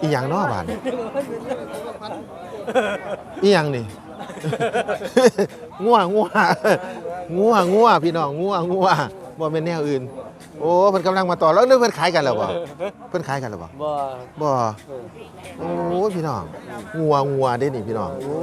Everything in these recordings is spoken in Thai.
อีหยังเนาะบาดนี้อีหยังนี่งัวงัวงัวงัวพี่น้องงัวงัวบ่เป็นแนวอื่น โอ้เพิ่นกำลังมาต่อแล้วเรื่องเพิ่นขายกันแล้วบ่เพิ่นขายกันแล้วบ่บ่บ่โอ้ยพี่น้องงัวงัวเด้นี่พี่น้องโอ้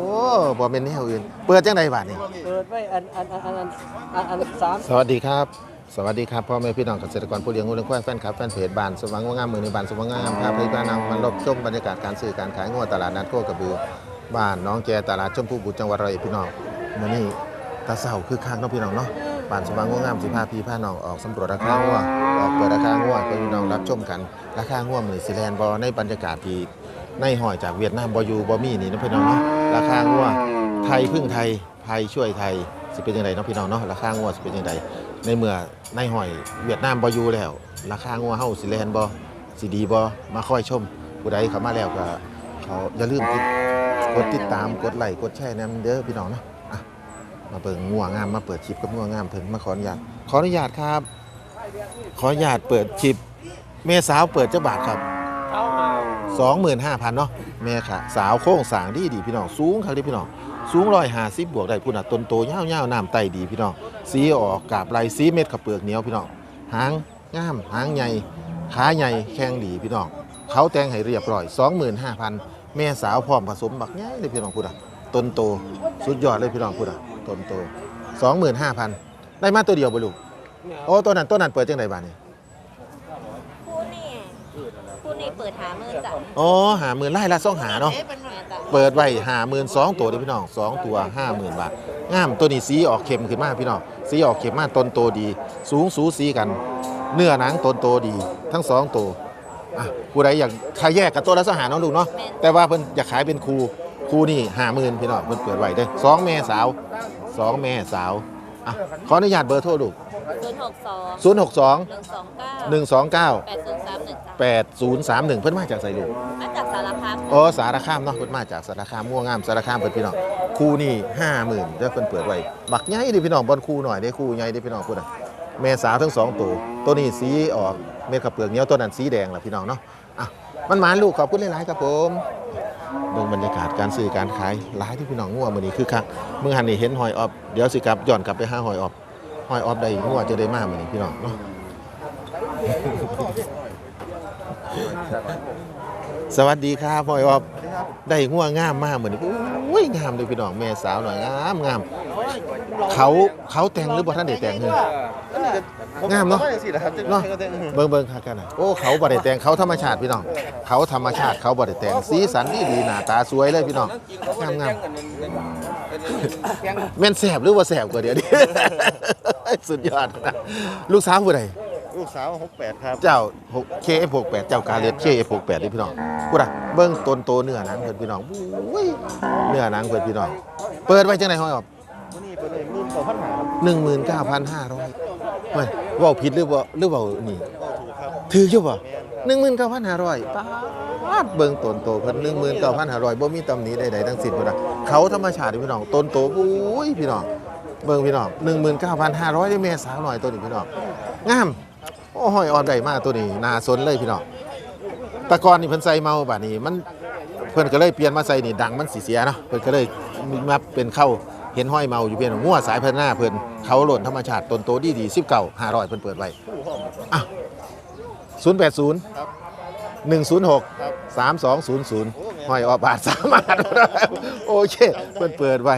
บ่เป็นแนวอื่น เปิดจังไดบาดนี้เปิดไว้อันอันอันอันอันอันอันสามสวัสดีครับ สวัสดีครับพ่อแม่พี่น้องเกษตรกรผู้เลี้ยงงูเลี้ยงควายแฟนคลับแฟนเพจบ้านสว่างงามมือในบ้านสว่างงามครับพี่พี่น้องมันรบชมบรรยากาศการซื้อการขายงวตลาดนัดโคกระบือบ้านน้องแกตลาดชมพูบุตรจังหวัดร้อยอ็ดพี่น้องมื้อนี้ตาเศร้าคือข้างเน้องพี่น้องเนาะบ้านสว่างงามสิพาพี่พาน้องออกสำรวจราคางัวออกเปิดราคางัวให้พี่น้องรับชมกันราคางัวมื้อนี้สิแลนบ่ในบรรยากาศที่ในห้อยจากเวียดนามบอยูบ่มีนี่เนาะพี่น้องเนาะราคางัวไทยพึ่งไทยไทยช่วยไทยสิเป็นจังไดเนาะพี่น้องเนาะราคางัวสิเป็นจังได ในเมื่อในหอยเวียดนามบอยู่แล้ว ราคางัวเฮาสิแลนบ่สิดีบ่มาค่อยชมผู้ใดเข้ามาแล้วก็เขาอย่าลืมติดกดติดตามกดไลค์กดแชร์นำเด้อพี่น้องเนาะอะมาเบิ่งงัวงามมาเปิดคลิปกับงัวงามเพิ่นมาขออนุญาตขออนุญาตครับ ขออนุญาตเปิดคลิปเมสาวเปิดเจ้าบาทครับเข้ามา25,000เนาะแม่ค่ะ สาวโค้งสางดีดีพี่น้องสูงครับด้พี่น้อง สูง150บวกได้พุ่นน่ะต้นโตยาวๆน้ำไตดีพี่น้องสีออกกาบไหลสีเม็ดขับเปลือกเหนียวพี่น้องหางงามหางใหญ่ขาใหญ่แข้งดีพี่น้องเขาแต่งให้เรียบร้อย 25,000 แม่สาวพร้อมผสมบักใหญ่เลยพี่น้องพุ่นน่ะต้นโตสุดยอดเลยพี่น้องพุ่นน่ะต้นโต25,000 ได้มาตัวเดียวบ่ลูกโอ้ตัวนั้นตัวนั้นเปิดจังไดบาดนี้คู่นี่คู่นี่เปิดหามือจ้ะอ๋อหาหมื่นไล่ละซ่องหาเนาะแม่จ้ะ เปิดไว้หาหมื่นสองตัวเด้อพี่น้องสองตัวห้าหมื่นบาทงามตัวนี้สีออกเข็มขึ้นมาพี่น้องสีออกเข็มมาต้นโตดี สูงสูสีกัน เนื้อหนังต้นโตดี ทั้งสองตัวอะผู้ใดอยากขายแยกกับตัวละสหาน้องลูกเนาะแต่ว่าเพิ่นอยากขายเป็นคูคูนี่ห้าหมื่นพี่น้องเพิ่นเปิดไว้เด้อสองแม่สาวสองแม่สาวอะขออนุญาตเบอร์โทรลูก ศูนย์หกสองศูนย์หกสองหนึ่งสองเก้าหนึ่งสองเก้าแปดศูนย์สามหนึ่งจ้ะแปดศูนย์สามหนึ่งเพิ่นมาจากไสลูกมาจากสารคามอ๋อสารคามเนาะเพิ่นมาจากสารคามม่วงงามสารคามเพิ่นพี่น้องคู่นี่ห้าหมื่นเด้อเพิ่นเปิดไว้บักใหญ่เดิพี่น้องบอลคู่หน่อยได้คู่ใหญ่เด้พี่น้องพูดอะแม่สาวทั้งสองตัวตัวนี้สีออกเม็ดขับเปลือกเหนียวตัวนั้นสีแดงล่ะพี่น้องเนาะอะมันหมานลูกขอบคุณหลายๆครับผมเบิ่งบรรยากาศการซื้อการขายหลายที่พี่น้องงัวมื้อนี้คือคักมึงหันนี่เห็นหอยออบเดี๋ยวสิกลับย้อนกลับไปหาหอยออบ หอยออบได้งัวจะได้มามื้อนี้พี่น้องเนาะ สวัสดีครับพ่อยออบได้ง่วงงามมากเหมือนโอ้ยงามเลยพี่น้องแม่สาวหน่อยงามงามเขาเขาแต่งหรือบ่ท่านได้แต่งเลยงามเนาะเนาะเบิ่งเบิ่งค่ะกันนะโอ้เขาบ่ได้แต่งเขาธรรมชาติพี่น้อง เขาธรรมชาติเขาบ่ได้แต่งสีสันดีดีหน้าตาสวยเลยพี่น้องงามงามแม่นแสบหรือว่าแสบกว่าเดี๋ยวนี้สุดยอดนะลูกสาวผู้ใด ลูกสาว68ครับ เจ้า KF68 เจ้ากาเลส KF68 นี่พี่น้องพูดอะเบิ้งต้นโตเนื้อหนังเพิ่นพี่น้องอุ้ยเนื้อหนังเพิ่นพี่น้อง เปิดไว้จังได๋ห้อยออกวันนี้เป็นหมื่นกว่าพันหาครับ19,500เฮ้ยเว้าผิดหรือบ่หรือเว้านี่ก็ถูกครับถืออยู่บ่แม่นครับ19,500ปาดเบิ่งต้นโตเพิ่น19,500บ่มีตำหนิใดๆทั้งสิ้นพุ่นน่ะเขาธรรมชาติพี่น้องต้นโตอุ้ยพี่น้องเบิ่งพี่น้อง19,500ได้แม่สาวหน่อยตัวนี้พี่น้องงาม โอ้หอยออดได้มากตัวนี้นาสนเลยพี่น้องตะกอนนี่เพิ่นใส่เมาบัดนี้มันเพิ่นก็เลยเปลี่ยนมาใส่นี่ดังมันสิเสียเนาะเพิ่นก็เลยมาเป็นเข้าเห็นห้อยเมาอยู่เพียงงัวสายพิ่นหน้าเพิ่นเขาหล่นธรรมชาติต้นโตดีดี19 500เพิ่นเปิดไว้ผู้ห้องอะ080ครับ106ครับ3200ห้อยออบาทสามารถโอเคเพิ่นเปิดไว้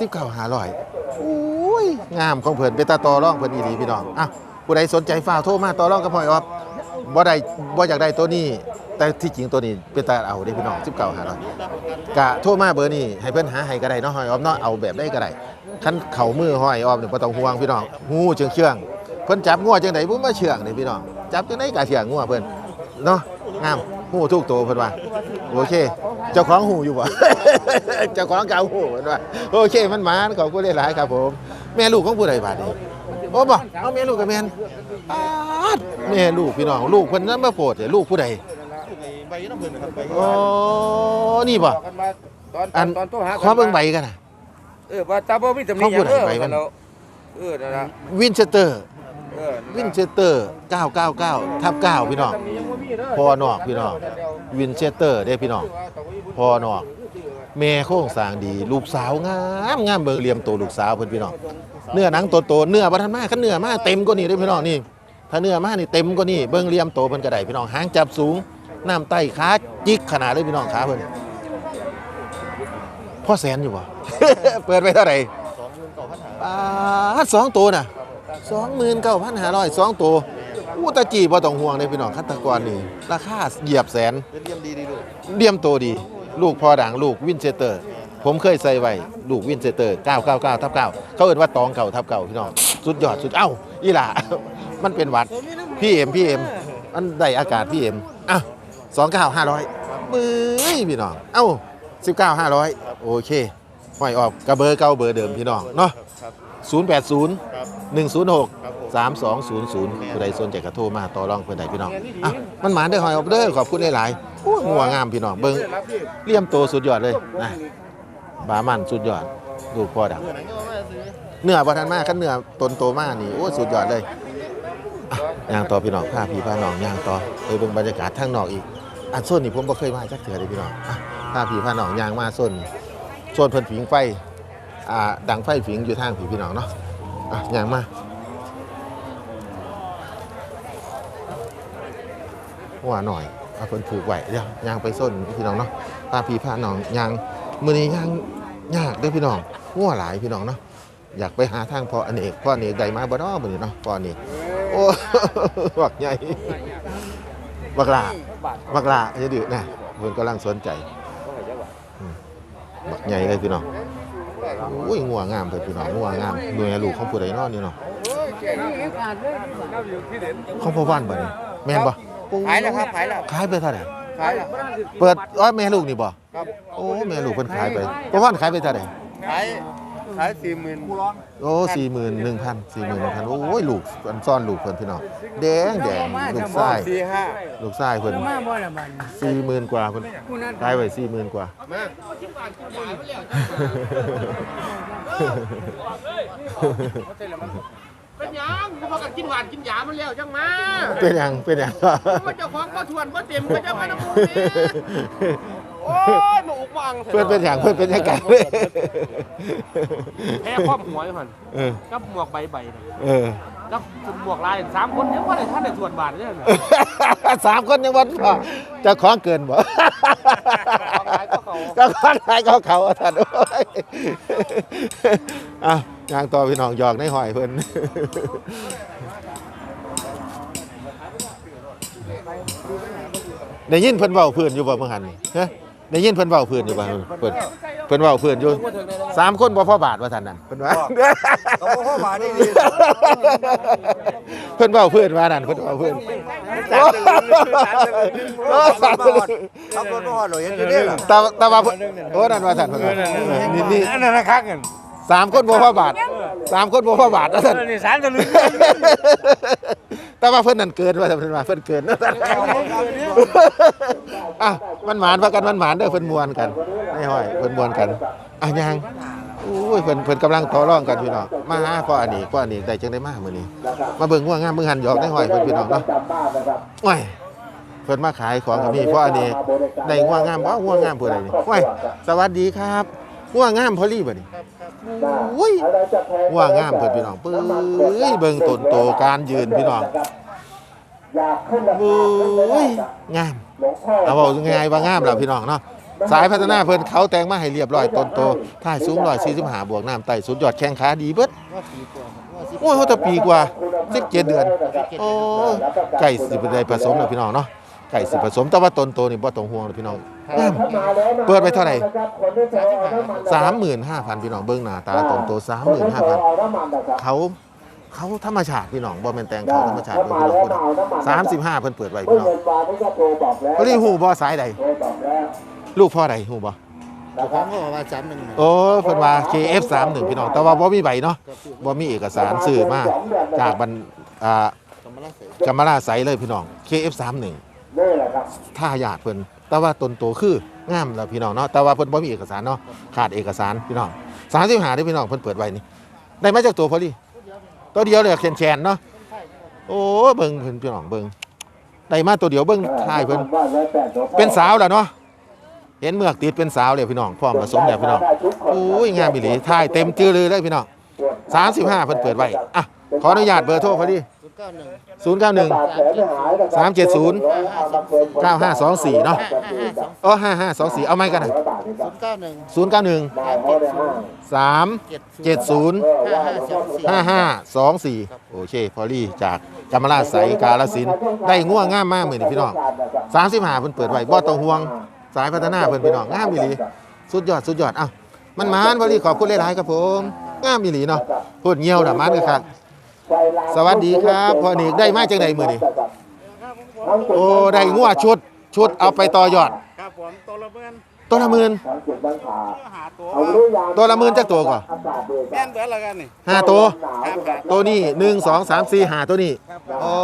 19 500อุ้ยงามของเพิ่นเป็นตาตอร่องเพิ่นอีหลีพี่น้องอะ ผู้ใดสนใจฝากโทรมาต่อรองกับห้อยออกบ่ได้บ่อยากได้ตัวนี้ แต่ที่จริงตัวนี้เป็นตาเอาเด้พี่น้อง19 500กะโทรมาเบอร์นี้ให้เพิ่นหาให้ก็ได้เนาะหอยออมเนาะเอาแบบได้ก็ได้คันเข่ามือหอยออมเนี่ยบ่ต้องห่วงพี่น้องหูเชื่องเชื่องเพิ่นจับงัวจังไดบ่มาเชื่องนี่พี่น้องจับจังได๋ก็เชื่องงัวเพิ่นเนาะงามหูทุกตัวเพิ่นว่าโอเค เจ้าของหูอยู่บ่เจ้าของเก่าหูเพิ่นว่าโอเคมันหมานขอบคุณหลายๆครับผม แม่ลูกของผู้ใดบาดนี้ โอ้บ่เอาแม่ลูกกับแม่นปาดแม่ลูกพี่น้องลูกเพิ่นนั้นมาโปรดเนี่ยลูกผู้ใดลูกไอ้ใบน้ำเพิ่นนะครับใบอ๋อนี่บ่กันมาตอนอันตอนโทรหาขอเบิ่งใบกันน่ะเออว่าตาบ่มีตำหนิหยังเขาพูดเออให้ไปมันแล้วเออนั่นล่ะวินเชสเตอร์วินเชสเตอร์ 999ทับ9พี่น้องพอนอกพี่น้องวินเชสเตอร์ได้พี่น้องพอนอกแม่โค้งสร้างดี ลูกสาวงามงามเบิ่งเหลี่ยมโตลูกสาวเพิ่นพี่น้อง เนื้อหนังโตๆเนื้อบ่ทันมาคันเนื้อมาเต็มกว่านี้เด้อพี่น้องนี่ถ้าเนื้อมานี่เต็มกว่านี้เบิ่งเหลี่ยมโตเพิ่นก็ได้พี่น้องหางจับสูงน้ำไต้ขาจิกขนาดเลยพี่น้องขาเพิ่นพ่อแสนอยู่บ่เปิดไปเท่าไหร่สองหมื่นเก้าพันหาอ่าสองตัวน่ะสองหมื่นเก้าพันห้าร้อยสองตัวอู้ตะจีบ่ต้องห่วงเลยพี่น้องคัตตะกรนี่ราคาเหยียบแสนเป็นเยี่ยมดีดีลูกเดียมโตดี ลูกพอดังลูกวินเชสเตอร์ ผมเคยใส่ไว้ลูกวินเชสเตอร์ 999ทับ9เขาเอ่นว่าตองเก่าทับเก่าพี่น้อง สุดยอดสุดเอ้าอีหล่า มันเป็นหวัดพี่เอ็มพี่เอ็มมันได้อากาศพี่เอ็มอะสองเก้าห้าร้อยมือพี่น้อง เอ้าสิบเก้าห้าร้อยโอเคห้อยออกกระเบอร์เก่าเบอร์เดิมพี่น้องเนาะศูนย์แปดศูนย์หนึ่งศูนย์หกครับผมสามสองศูนย์ศูนย์ผู้ใดสนใจกระโทรมาต่อรองเพื่อนใดพี่น้องอะมันหมานได้หอยออกเด้อขอบคุณหลายๆงัวงามพี่น้องเบิ้งเลี่ยมโตสุดยอดเลยนะ บามันสุดยอดลูกพ่อดังเนื้อเนื้อประทันมากขันเนื้อตนโตมากนี่โอ้สุดยอดเลยอย่างต่อพี่น้องพาพี่พาน้องย่างต่อไปเบิ่งบรรยากาศทางนอกอีกอันโซนนี่ผมบ่เคยมาจักเถื่อเลยพี่น้องอะพาพี่พาน้องย่างมาโซนโซนเพิ่นผิงไฟอ่าดังไฟผิงอยู่ทางพี่พี่น้องเนาะอะย่างมาว่าหน่อยเอาเพิ่นผูกไว้เดี๋ยวย่างไปโซนพี่น้องเนาะพาพี่พาน้องย่าง มื้อนี้ย่างยากเด้อพี่น้องงัวหลายพี่น้องเนาะอยากไปหาทางพ่ออเนกพ่ออเนกใดมาบ่เนาะมื้อนี้เนาะพ่ออเนกโอ้บักใหญ่บักหลาบักหลาอย่าดื้อนะเพิ่นกำลังสนใจอืมบักใหญ่เลยพี่น้องโอ้ยงัวงามเพิ่นพี่น้องงัวงามหน่วยลูกของผู้ใดเนาะนี่เนาะของพ่อว่านบ่นี่แม่นบ่ขายแล้วครับขายแล้วขายไปเท่าไหร่ ขายแล้วเปิดอ้อยแม่ลูกนี่บ่ครับโอ้แม่ลูกเพิ่นขายไปพ่อว่านขายไปเท่าไหร่ขายขายสี่หมื่นโอ้สี่หมื่นหนึ่งพันสี่หมื่นหนึ่งพันโอ้ยลูกอันซ่อนลูกเพิ่นพี่น้องแดงแดงลูกไส้สี่ห้าลูกไส้เพิ่นสี่หมื่นกว่าเพิ่นขายไว้สี่หมื่นกว่า เป็นหยังพอกันกินหวานกินหยามันแล้วจังมาเป็นหยังเป็นหยังมันเจ้าของก็ทวนก็เต็มก็จะมาน้ำมูนี่โอ้ยมาอุกวังเพื่อนเป็นหยังเพื่อนเป็นหยังกันแพ้ครอบหัวอยู่หันเออกับหมวกใบใบน่ะเออกับหมวกลายสามคนยังว่าได้ท่านได้ทวนบาทเนี่ยนะสามคนยังวันพอเจะของเกินบ่ ของหลายก็เขาเจะของหายก็เขาอะท่านโอ้ยอะยางต่อพี่น้องหยอกในหอยเพิ่นได้ยินเพิ่นเบาเพื่อนอยู่บ่เมื่อหันนี่ฮะ ได้ยินเพิ่นเว้าเพื่อนอยู่บ่เพิ่นเพิ่นเว้าเพื่อนอยู่สามคนบ่พอบาทว่าท่านนั่นเพิ่นว่าเขาบอกว่าบาทนี่ดีเพิ่นเว้าเพื่อนว่านั่นเพิ่นเว้าเพื่อนโอ้สามคนขับรถมาหน่อยยังจะได้หรอตาตาว่าเพิ่นโอ้นั่นว่าท่านเพิ่นว่านี่นี่อันนั้นนะครับเงินสามคนบ่พอบาทสามคนบ่พอบาทว่าท่านนี่สามตะลึง แต่ว่าเพิ่นนั่นเกินว่าท่เพิ่นว่าเพิ่นเกินนะอะมันหมานว่ากันมันหมานเด้อเพิ่นมวนกันในห้อยเพิ่นมวนกันอะยังโอ้ยเพิ่นเพิ่นกำลังต่อรองกันพี่น้องมาหาพ่ออันนี้พ่ออันนี้ได้จังได้มามื้อนี้ มาเบิ่งว่างามเบิ่งหันหยอกในห้อยเพิ่นพี่น้องเนาะโอ้ยเพิ่นมาขายของกับนี่พ่ออันนี้ได้ง่วงงามบ่ง่วงงามผู้ใดนี่โอ้ยสวัสดีครับง่วงงามพอลี่บ่นี่โอ้ยง่วงงามเพิ่นพี่น้องเปื้ยเบิ่งต้นโตการยืนพี่น้อง อ้ยงามเอาบอกง่ายๆว่างามแล้วพี่น้องเนาะสายพัฒนาเพิ่นเขาแต่งมาให้เรียบร้อยต้นโตท่ายสูง145บวกน้ำไต่สุดยอดแข้งขาดีเบิดโอ้ยเขาจะปีกว่า17เดือนโอ้ยไก่สิบได้ผสมเลยพี่น้องเนาะไก่สิผสมแต่ว่าตนโตนี่บ่ต้องห่วงเลยพี่น้องงาม เปิดไปเท่าไหร่ สามหมื่นห้าพันพี่น้องเบิ้งหน้าตาตนโตสามหมื่นห้าพันเขา เขาธรรมชาติพี่น้องบ่แม่นแต่งเขาธรรมชาติเบิ่งพี่น้องพี่น้องสามสิบห้าเพิ่นเปิดไว้พี่น้องพอดีหูบ่สายใดลูกพ่อใดหูบ่ผมก็ว่าสามหนึ่งโอ้เพิ่นว่า KF31 พี่น้อง แต่ว่าบ่มีใบเนาะบ่มีเอกสารซื้อมาจากบันอ่ากำมะละใส่กำมะลาไซเลยพี่น้อง KF31 ถ้าญาติเพิ่นแต่ว่าตนโตคืองามแล้วพี่น้องเนาะแต่ว่าเพิ่นบ่มีเอกสารเนาะขาดเอกสารพี่น้อง35ได้อพี่น้องเพิ่นเปิดไว้นี่ได้มาจากตัวพอลี่ ตัวเดียวเลยแคนๆเนาะโอ้เบิ่งเพิ่นพี่น้องเบิ่งได้มาตัวเดียวเบิ่งทายเพิ่นเป็นสาวแล้วเนาะเห็นเมือกติดเป็นสาวเลยพี่น้องพร้อมผสมแล้วพี่น้องโอ้ยงามอีหลีทายเต็มจือเลยเลยพี่น้อง35เพิ่นเปิดไว้อะขออนุญาตเบอร์โทรพอดี ศูนย์เก้าหนึ่ง091สามเจ็ดศูนย์370ห้าห้าสองสี่9524เนาะห้าห้าสองอ๋อ5524เอาไม้กันนะศูนย์เก้าหนึ่ง091สามเจ็ดศูนย์370ห้าห้าสองสี่5524โอเค พอลี่จากกำมะลาไสกาลสินธุ์ได้ง่วงงามมากมื้อนี้พี่น้อง35เพิ่นเปิดไว้บ่ต้องห่วงสายพัฒนาเพิ่นพี่น้องงามอีหลีสุดยอดสุดยอดเอ้ามันหมานพอลี่ขอบคุณหลายๆครับผมงามอีหลีเนาะพูดเหี่ยวน่ะมันคือคัก สวัสดีครับพ่อนี่ได้มาจังไดมื้อนี้โอ้ได้งัวชุดชุดเอาไปต่อยอดครับผมตัวละเมื่อนตัวละหมื่นหาตัวตัวละหมื่นจักตัวก่อนแม่นเบิดแล้วกันนี่ห้าตัวครับครับตัวนี้หนึ่งสองสามสี่หาตัวนี้อ๋อ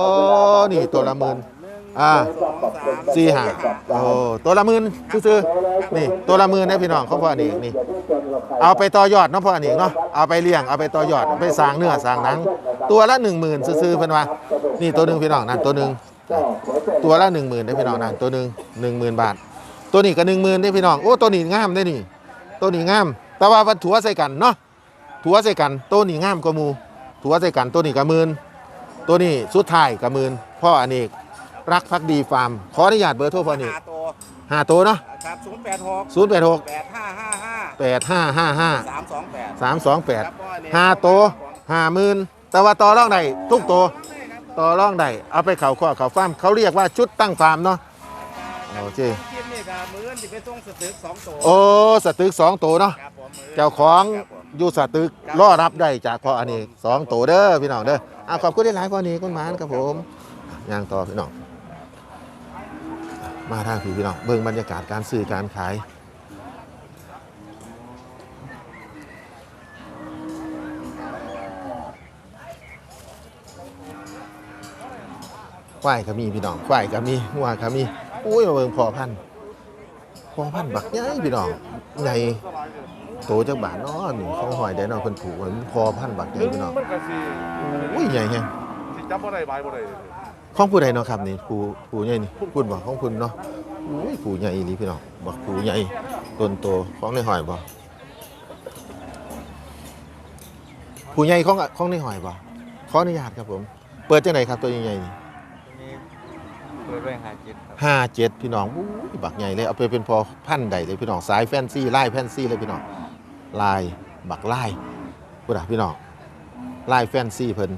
นี่ตัวละหมื่นอ่าสองสามสี่หาโอ้ตัวละหมื่นซื้อๆนี่ตัวละหมื่นนะพี่น้องเขาพ่อนี่นี่ เอาไปต่อยอดเนาะพ่อนี่เนาะเอาไปเลี้ยงเอาไปต่อยอดเอาไปสร้างเนื้อสร้างหนัง ตัวละหนึ่งหมื่นซื้อๆเพิ่นว่านี่ตัวหนึ่งพี่น้องนั่นตัวหนึ่งตัวละหนึ่งหมื่นได้พี่น้องนั่นตัวหนึ่งหนึ่งหมื่นบาท ตัวนี้ก็หนึ่งหมื่นได้พี่น้องโอ้ตัวนี้งามได้นี่ ตัวนี้งาม แต่ว่าวันถัวใส่กันเนาะถัวใส่กันตัวนี้งามกว่าหมูถัวใส่กันตัวนี้ก็หมื่นตัวนี้สุดท้ายก็หมื่นพ่ออเนกรักพักดีฟาร์มขออนุญาตเบอร์โทรพ่ออเนกหาตัวห้าตัวเนาะครับศูนย์แปดหกศูนย์แปดหกแปดห้าห้าห้าแปดห้าห้าห้าสามสองแปดสามสองแปดครับพ่อเนี่ยห้าตัวห้าหมื่น แต่ว่าต่อร่องใดทุกตัวต่อร่องใดเอาไปเขาข้อเขาฟาร์มเขาเรียกว่าชุดตั้งฟาร์มเนาะโอเคคิดนี่ก็มื้อนที่ไปส่งสตึกสองตัวโอ้สตึกสองตัวเนาะครับผมมื้อเจ้าของครับผมอยู่สตึกรอรับได้จากพ่ออันนี้สองตัวเด้อพี่น้องเด้ออะขอบคุณที่หลายพ่อนี้คุณหมานครับผมย่างต่อพี่น้องมาทางพี่พี่น้องเบิ่งบรรยากาศการซื้อการขาย ควายก็มีพี่น้องควายก็มีงัวก็มีอุ้ยมาเบิ่งพอพันธุ์พอพันธ์บักใหญ่พี่น้องใหญ่โตจักบาทเนาะนี่ของหอยได้เนาะเพิ่นผูกไว้มันพอพันบาทใหญ่พี่น้องมันก็สิอุ้ยใหญ่แฮงสิจับบ่ได้บายบ่ได้ของผู้ใดเนาะครับนี่ผู้ผู้ใหญ่นี่คุณบ่ของคุณเนาะอุ้ยผู้ใหญ่อีหลีพี่น้องบักผู้ใหญ่ต้นโตของในหอยบ่ผู้ใหญ่ของของในหอยบ่ขออนุญาตครับผม เปิดจังไดครับตัวใหญ่ๆนี่ เปิดไปหาจิตครับห้าเจ็ดพี่น้องอุ้ยบักใหญ่เลยเอาไปเป็นพอพันธุ์ใดเลยพี่น้องสายแฟนซีลายแฟนซีเลยพี่น้องลายบักลายพุ่นน่ะพี่น้องลายแฟนซีเพิ่น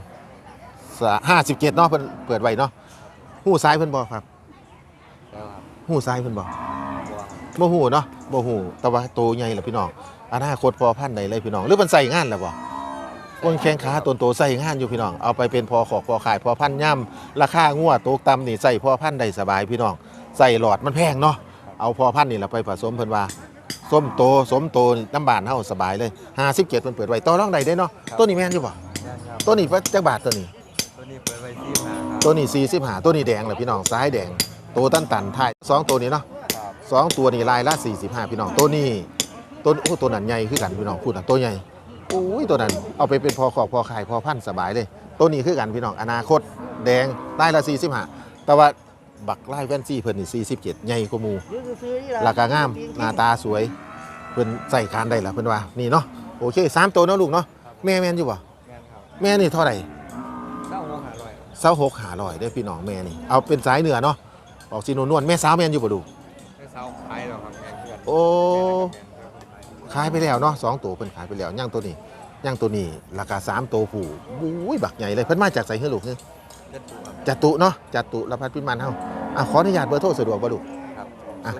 ห้าสิบเจ็ดเนาะเพิ่นเปิดไว้เนาะหูซ้ายเพิ่นบอกครับแล้วครับหูซ้ายเพิ่นบอกบัวบ่หูเนาะบ่หูแต่ว่าโตใหญ่ล่ะพี่น้องอนาคตพอพันธุ์ใดเลยพี่น้องหรือมันใส่งานแล้วบ่ วงแข้งขาต้นโตใส่งานอยู่พี่น้อง เอาไปเป็นพอขอกพอขายพอพันธุ์ย่ำราคางัวโตกต่ำนี่ใส่พอพันธุ์ได้สบายพี่น้องใส่หลอดมันแพงเนาะเอาพอพันธุ์นี่แหละไปผสมเพิ่นว่าส้มโตสมโตนี่น้ำบานเฮาสบายเลย57เพิ่นเปิดไว้ต่อรองใดได้เนาะตัวนี้แม่นอยู่บ่ย่างครับตัวนี้จักบาทตัวนี้ตัวนี้เปิดไว้ที่หาครับตัวนี้45ตัวนี้แดงแหละพี่น้องซ้ายแดงตัวตันตันท้ายสองตัวนี้เนาะครับสองตัวนี้ลายละ45พี่น้องตัวนี้ตัวโอ้ตัวนั้นใหญ่คือกันพี่น้องพูดนะตัวใหญ่โอ้ยตัวนั้นเอาไปเป็นพอขอบพอขายพอพันธุ์สบายเลย ตัวนี้คือกันพี่น้องอนาคต แดงลายละ45แต่ว่าบักลายแฟนซีเพิ่นนี่47ใหญ่กว่าหมู่ราคางามหน้าตาสวยเพิ่นใส่การได้ล่ะเพิ่นว่านี่เนาะโอเคสามตัวเนาะลูกเนาะแม่แม่นอยู่บ่แม่นครับแม่นี่เท่าไหร่เศร้าหัวหาลอยเสาหกหาลอยได้อพี่น้องแม่นี่เอาเป็นสายเหนือเนาะออกสีนวลๆแม่สาวแม่นอยู่บ่ดูกไม่เศร้าขายหรอกครับแม่นเพื่อนโอ้แม่นเพื่อน ขายไปแล้วเนาะสองตัวเพิ่นขายไปแล้วย่างตัวนี้ย่างตัวนี้ราคาสามตัวผู้อุ้ยบักใหญ่เลยเพิ่นมาจากใส่เฮือลูกเฮ้ยเลือดตัวครับจัตุเนาะจัตุรพัฒน์พิมานเฮาอะขออนุญาตเบอร์โทรสะดวกบ่ลูกครับอะ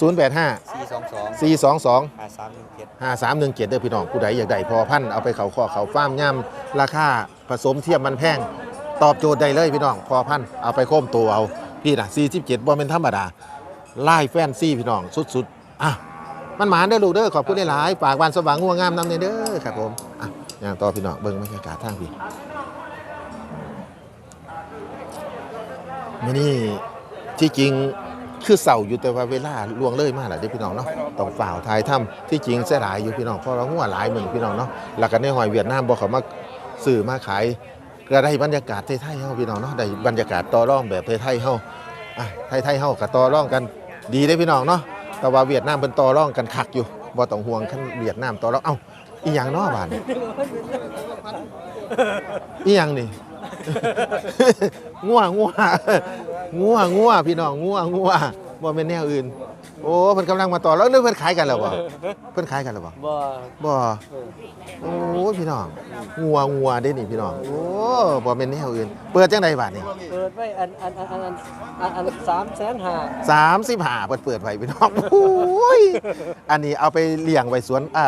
ศูนย์แปดหาครับ085สี่สองสอง422หาสามหนึ่งเจ็ด5317เด้อพี่น้องผู้ใดอยากได้พอพันธุ์เอาไปเขาข้อเขาฟาร์มย่ำราคาผสมเทียมมันแพงตอบโจทย์ได้เลยพี่น้องพอพันธุ์เอาไปโค้มตัวเอาพี่น่ะ47บ่เป็นธรรมดาไล่แฟนซีพี่น้องสุดๆอะ มันหมานเด้อลูกเด้อขอบคุณหลายๆฝากวันสว่างงัวงามนำเด้อครับผมอะอย่างต่อพี่น้องเบิ่งบรรยากาศทางพี่มื้อนี้ที่จริงคือเสาอยู่แต่ว่าเวลาล่วงเลยมาแล้วเด้อพี่น้องเนาะต้องฝ่าวทายถ้ำที่จริงเสียหลายอยู่พี่น้องเพราะเราหัวหลายเหมือนพี่น้องเนาะแล้วก็ในหอยเวียดนามบ่เขามาซื้อมาขายก็ได้บรรยากาศไทยๆเฮาพี่น้องเนาะได้บรรยากาศต่อรองแบบไทยๆเฮาอะไทยๆเฮาก็ต่อรองกันดีได้อพี่น้องเนาะ แต่ว่าเวียดนามเพิ่นต่อรองกันคักอยู่บ่ต้องห่วงคันเวียดนามต่อรองเอ้าอีหยังเนาะบาดนี้อีหยังนี่งัวงัวงัวงัวพี่น้องงัวงัวบ่แม่นแนวอื่น โอ้เพิ่นกำลังมาต่อแล้วนึกเพิ่นขายกันแล้วบ่เพิ่นขายกันแล้วบ่บ่บ่โอ้ยพี่น้องงัวงัวเด้นี่พี่น้องโอ้บ่แม่นแนวอื่น เปิดจังไดบาดนี่เปิดไว้อันอันอันอันอันอันอันสามแสนห้า35เปิดเปิดไว้พี่น้องโอ้ยอันนี้เอาไปเลี้ยงไว้สวนอ่า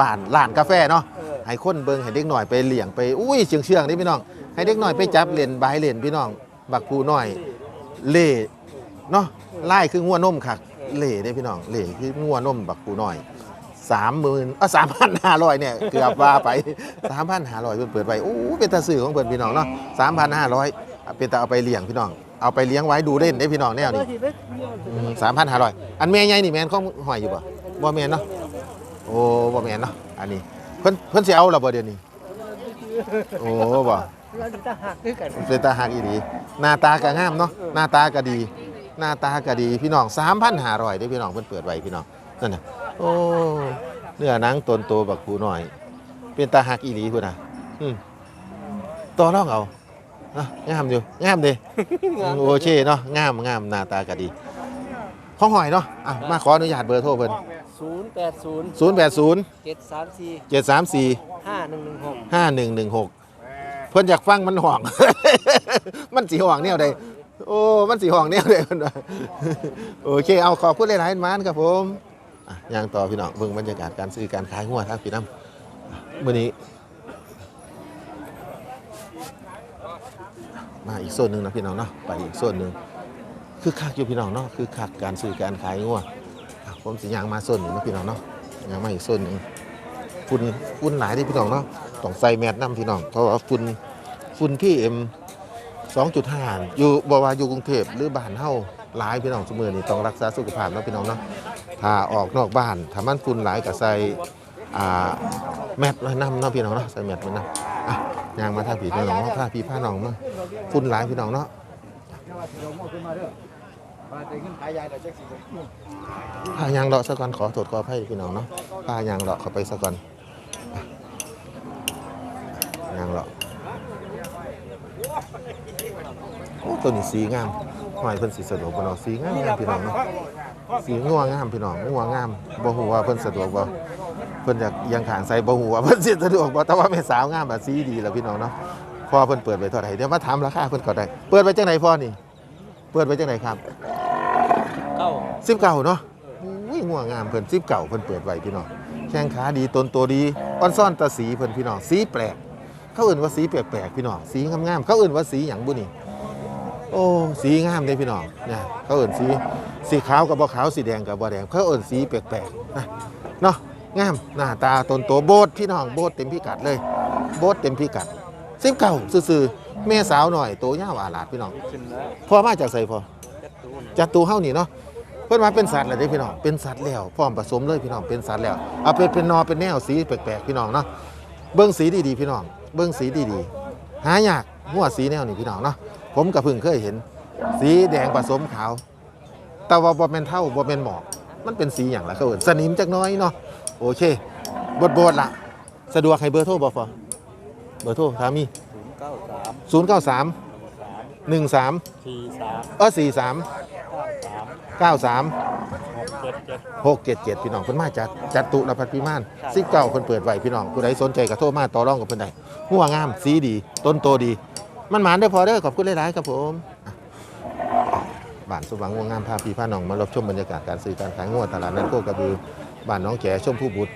บ้านร้านกาแฟเนาะให้คนเบิ่งให้เด็กหน่อยไปเลี้ยงไปอุ้ยเชื่องๆนี่พี่น้อง ให้เด็กหน่อยไปจับเล่นบายเล่นพี่น้อง บักปูน้อยเล่เนาะไล่คืองัวนมคัก เล่ได้พี่น้องเล่คืองัวนมบักปูน้อยสามหมื่นอะสามพันห้าร้อยเนี่ยเกือบว่าไปสามพันห้าร้อยเพิ่นเปิดไว้โอ้เป็นตาสื่อของเพิ่นพี่น้องเนาะสามพันห้าร้อยเป็นตาเอาไปเลี้ยงพี่น้องเอาไปเลี้ยงไว้ดูเล่นได้พี่น้องแนวนี้สามพันห้าร้อยอันแม่ใหญ่นี่แม่นของหอยอยู่บ่บ่แม่นเนาะโอ้บ่แม่นเนาะอันนี้เพิ่นเพิ่นสิเอาล่ะบ่เดี๋ยวนี้โอ้บ่เราจะหักด้วยกันเป็นตาหักอีดีหน้าตาก็งามเนาะหน้าตาก็ดี หน้าตาก็ดีพี่น้อง3,500ได้พี่น้องเพิ่นเปิดไว้พี่น้องนั่นน่ะโอ้เนื้อหนังตนโตบักกูหน่อย เป็นตาหักอีหลีพุ่นน่ะอืมต่อรองเอาอะงามอยู่งามเด้โอเคเนาะงามงามหน้าตาก็ดีห้องหอยเนาะอะมาขออนุญาตเบอร์โทรเพิ่นศูนย์แปดศูนย์080เจ็ดสามสี่734ห้าหนึ่งหนึ่งหกห้าหนึ่งหนึ่งหกเพิ่นอยากฟังมันห่อง มันสีห่องเนี่ยใด โอ้ มันสีห่องเนี่ยใดเพิ่นว่าโอเค เอาขอบคุณหลายๆมานครับผมอะย่างต่อพี่น้องเบิ่งบรรยากาศการซื้อการขายหัวทางพี่น้ำมื้อนี้ มาอีกโซนหนึ่งนะพี่น้องเนาะ ไปอีกโซนหนึ่งคือคักอยู่พี่น้องเนาะ คือคักการซื้อการขายงัวผมสิย่างมาโซนหนี้นะพี่น้องเนาะย่างมาอีกโซนหนึ่งฝุ่นฝุ่นหลายที่พี่น้องเนาะ ต้องใส่แมสน้ำพี่น้อง เพราะว่าฝุ่นฝุ่นพี่เอ็ม 2.5 อยู่บ่ว่าอยู่กรุงเทพหรือบ้านเฮาหลายพี่น้องสมือนี่ต้องรักษาสุขภาพเนาะพี่น้องเนาะถ้าออกนอกบ้านถ้ามันฝุ่นหลายก็ใส่อ่าแมสไว้น้ำเนาะพี่น้องเนาะใส่แมสไว้น้ำอะยางมาทางผีพี่น้องเนาะพาพี่พาน้องมาฝุ่นหลายพี่น้องเนาะพายางเลาะซะก่อนขอโทษขออภัยพี่น้องเนาะพายางเลาะเข้าไปซะก่อนยางหรอกโอ้ ตัวนี้สีงามหอยเพิ่นสีสะดวกบ่เนาะสีงามงามพี่น้องเนาะสีงัวงามพี่น้องงัวงามบ่ฮู้ว่าเพิ่นสะดวกบ่เพิ่นอยากเอียังขางใส่บ่ฮู้ว่าเพิ่นสิสะดวกบ่แต่ว่าแม่สาวงามแบบสีดีแล้วพี่น้องเนาะพ่อเพิ่นเปิดไว้เท่าไหร่เดี๋ยวมาถามราคาเพิ่นก็ได้ เปิดไว้จังไดพ่อนี่ เปิดไว้จังไดครับเก้าสิบเก่าเนาะอุ้ยงัวงามเพิ่นสิบเก่าเพิ่นเปิดไว้พี่น้องแข้งขาดีต้นตัวดีอ่อนซ่อนตาสีเพิ่นพี่น้องสีแปลกเขาเอื่นว่าสีแปลกๆพี่น้องสีงามๆเขาเอื่นว่าสีหยังบุนี่ โอ้สีงามเลยพี่น้องเนี่ยเขาเอื่นสีสีขาวกับบ่ขาวสีแดงกับบ่แดงเขาเอื่นสีแปลกๆนะเนาะงามหน้าตาตนโตโบดพี่น้องโบดเต็มพิกัดเลย โบดเต็มพิกัดสิบเก่าซื่อๆแม่สาวหน่อยโตยาวอาหลาดพี่น้องพ่อมาจากไสพ่อจัดตูเฮ้านี่เนาะเพิ่นมาเป็นสัตว์แล้วเด้พี่น้องเป็นสัตว์แล้วพร้อมผสมเลยพี่น้องเป็นสัตว์แล้วเอาเป็นเป็นนอเป็นแนวสีแปลกๆพี่น้องเนาะเบิ่งสีดีๆพี่น้องเบิ่งสีดีๆหายากหัวสีแนวนี้พี่น้องเนาะ ผมก็เพิ่งเคยเห็น สีแดงผสมขาว แต่ว่าบ่แม่นเท่าบ่แม่นหมอกมันเป็นสีหยังล่ะเขาเอิ้นสนิมจักหน้อยเนาะโอเคบดบดๆล่ะสะดวกให้เบอร์โทรบ่ฟอเบอร์โทรถามมีศูนย์เก้าสาม093 13สี่สามเออสี่สามเก้าสามเก้าสามหกเจ็ดเจ็ดหกเจ็ดเจ็ดพี่น้องเพิ่นมาจากจัตุรพัฒน์พิมานซิเก่าเพิ่นเปิดไว้พี่น้องผู้ใดสนใจก็โทรมาต่อรองกับเพิ่นได้หัวงามสีดี ต้นโตดี มันหมานได้พอเด้อขอบคุณหลายๆครับผมบ้านสว่างวงามพาพี่พาน้องมารับชมบรรยากาศการซื้อการขายงัวตลาดนัดโคกระบือบ้านน้องแก่ชมผู้บุตร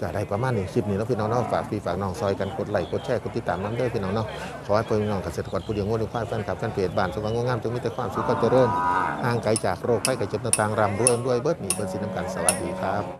ก็ได้ประมาณนี้คลิปนี้แล้วพี่น้องเนาะฝากพี่ฝากน้องซอยกันกดไลค์กดแชร์กดติดตามน้ำเด้อพี่น้องเนาะขอให้พี่น้องเกษตรกรผู้เลี้ยงงัวเลี้ยงควายแฟนคลับแฟนเพจบ้านสว่างหัวงามจงมีแต่ความสุขความเจริญห่างไกลจากโรคภัยไข้เจ็บต่างๆรำรวยรวยเบิดหนีเบิดสินน้ำกันสวัสดีครับ